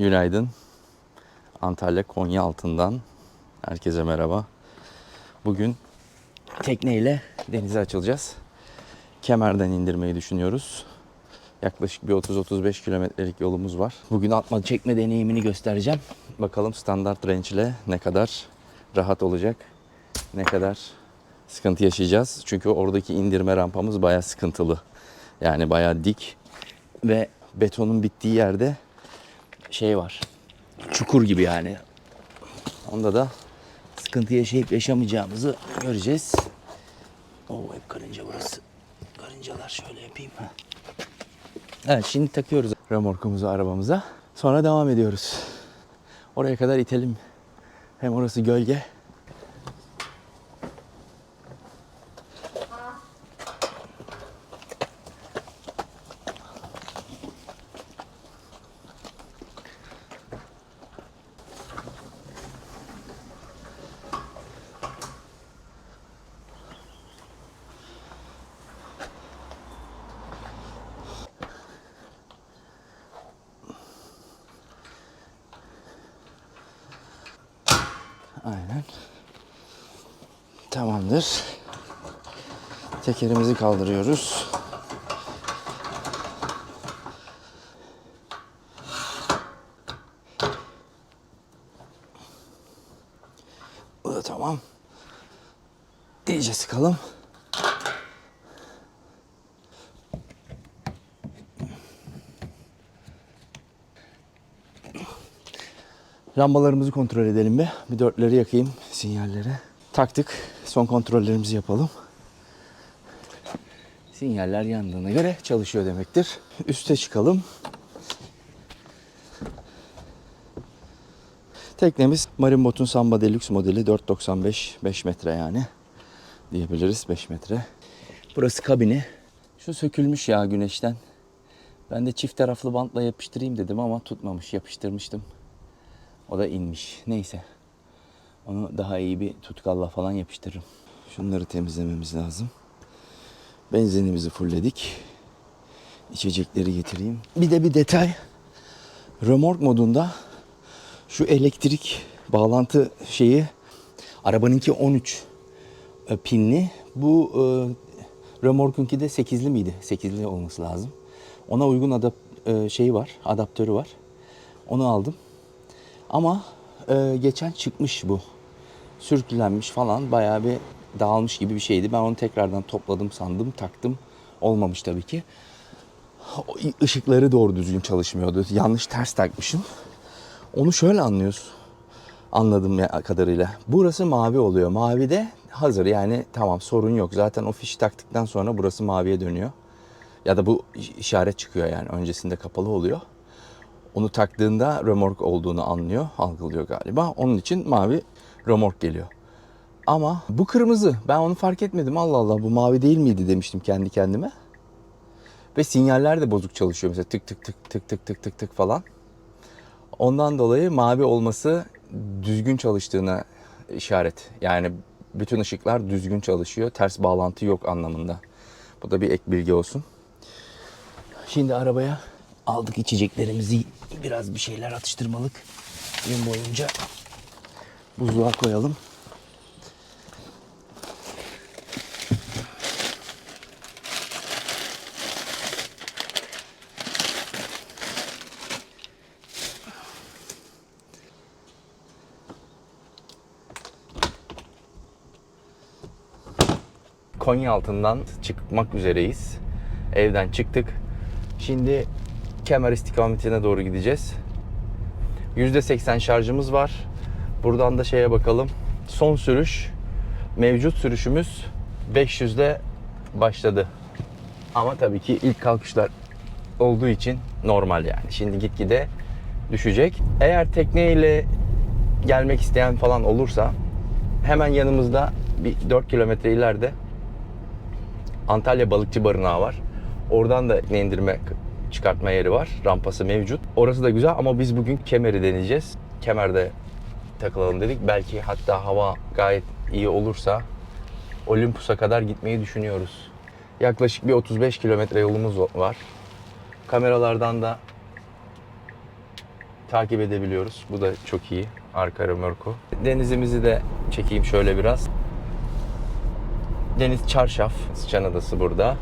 Günaydın. Antalya Konya altından herkese merhaba. Bugün tekneyle denize açılacağız. Kemerden indirmeyi düşünüyoruz. Yaklaşık bir 30-35 kilometrelik yolumuz var. Bugün atma çekme deneyimini göstereceğim. Bakalım standart range ile ne kadar rahat olacak, ne kadar sıkıntı yaşayacağız. Çünkü oradaki indirme rampamız bayağı sıkıntılı. Yani bayağı dik ve betonun bittiği yerde şey var. Çukur gibi yani. Onda da sıkıntı yaşayıp yaşamayacağımızı göreceğiz. Oo hep karınca burası. Karıncalar şöyle yapayım. Ha. Evet şimdi takıyoruz remorkumuzu arabamıza. Sonra devam ediyoruz. Oraya kadar itelim. Hem orası gölge. Aynen. Tamamdır. Tekerimizi kaldırıyoruz. Bu da tamam. İyice sıkalım. Lambalarımızı kontrol edelim bir. Bir dörtleri yakayım sinyalleri. Taktık. Son kontrollerimizi yapalım. Sinyaller yandığına göre çalışıyor demektir. Üste çıkalım. Teknemiz Marinbot'un Samba Deluxe modeli 4.95 5 metre yani diyebiliriz 5 metre. Burası kabini. Şu sökülmüş ya güneşten. Ben de çift taraflı bantla yapıştırayım dedim ama tutmamış. Yapıştırmıştım. O da inmiş. Neyse. Onu daha iyi bir tutkalla falan yapıştırırım. Şunları temizlememiz lazım. Benzinimizi fullledik. İçecekleri getireyim. Bir de bir detay. Remork modunda şu elektrik bağlantı şeyi arabanınki 13 e, pinli. Bu e, remorkunki de 8'li miydi? 8'li olması lazım. Ona uygun adap e, şeyi var, adaptörü var. Onu aldım. Ama e, geçen çıkmış bu. Sürüklenmiş falan bayağı bir dağılmış gibi bir şeydi. Ben onu tekrardan topladım sandım, taktım. Olmamış tabii ki. O ışıkları doğru düzgün çalışmıyordu. Yanlış ters takmışım. Onu şöyle anlıyoruz. Anladım ya kadarıyla. Burası mavi oluyor. Mavi de hazır yani tamam sorun yok. Zaten o fişi taktıktan sonra burası maviye dönüyor. Ya da bu işaret çıkıyor yani öncesinde kapalı oluyor. Onu taktığında römork olduğunu anlıyor, algılıyor galiba. Onun için mavi römork geliyor. Ama bu kırmızı. Ben onu fark etmedim. Allah Allah bu mavi değil miydi demiştim kendi kendime. Ve sinyaller de bozuk çalışıyor. Mesela tık tık tık tık tık tık tık tık falan. Ondan dolayı mavi olması düzgün çalıştığına işaret. Yani bütün ışıklar düzgün çalışıyor. Ters bağlantı yok anlamında. Bu da bir ek bilgi olsun. Şimdi arabaya aldık içeceklerimizi. Biraz bir şeyler atıştırmalık. Gün boyunca buzluğa koyalım. Konya altından çıkmak üzereyiz. Evden çıktık. Şimdi Kemer istikametine doğru gideceğiz. %80 şarjımız var. Buradan da şeye bakalım. Son sürüş, mevcut sürüşümüz 500'de başladı. Ama tabii ki ilk kalkışlar olduğu için normal yani. Şimdi gitgide düşecek. Eğer tekneyle gelmek isteyen falan olursa hemen yanımızda bir 4 kilometre ileride Antalya Balıkçı Barınağı var. Oradan da ne indirme çıkartma yeri var. Rampası mevcut. Orası da güzel ama biz bugün Kemer'i deneyeceğiz. Kemer'de takılalım dedik. Belki hatta hava gayet iyi olursa Olympus'a kadar gitmeyi düşünüyoruz. Yaklaşık bir 35 kilometre yolumuz var. Kameralardan da takip edebiliyoruz. Bu da çok iyi. Arka römorku. Denizimizi de çekeyim şöyle biraz. Deniz Çarşaf, Sıçan Adası burada.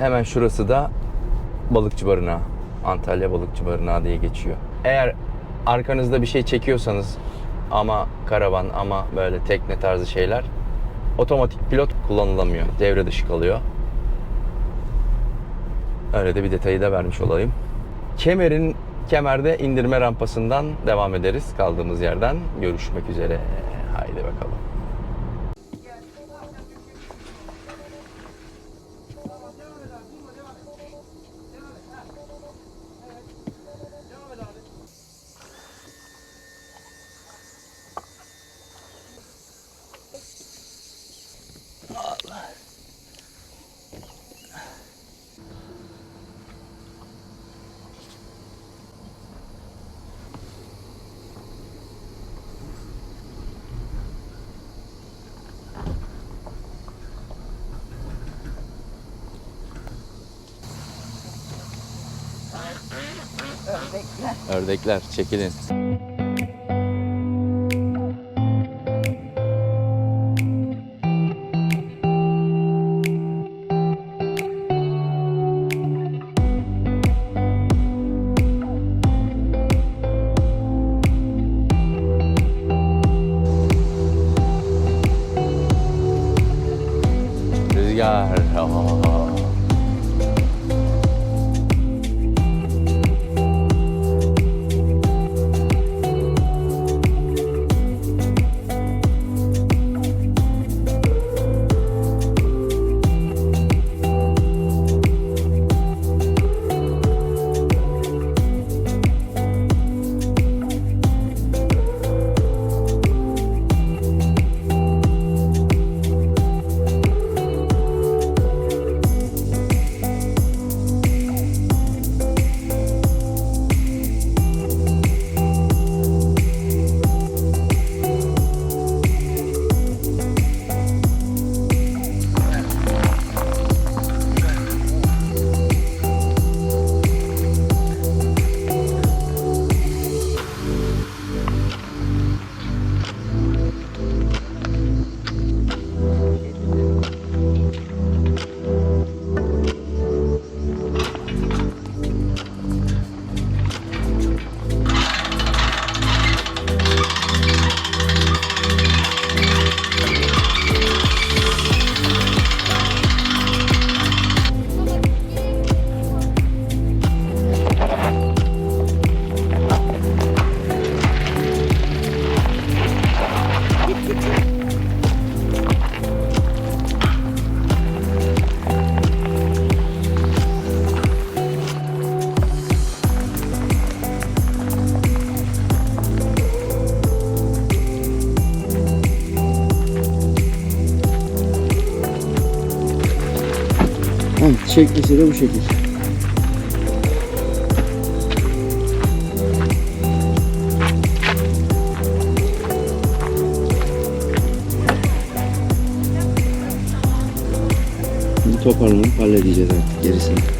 Hemen şurası da Balıkçı Barınağı. Antalya Balıkçı Barınağı diye geçiyor. Eğer arkanızda bir şey çekiyorsanız ama karavan ama böyle tekne tarzı şeyler otomatik pilot kullanılamıyor. Devre dışı kalıyor. Öyle de bir detayı da vermiş olayım. Kemer'in Kemer'de indirme rampasından devam ederiz kaldığımız yerden. Görüşmek üzere. Haydi bakalım. Ördekler çekilin. Rüzgar. Aa. Şeklisi de bu şekil. Şimdi toparlanıp halledeceğiz artık gerisini.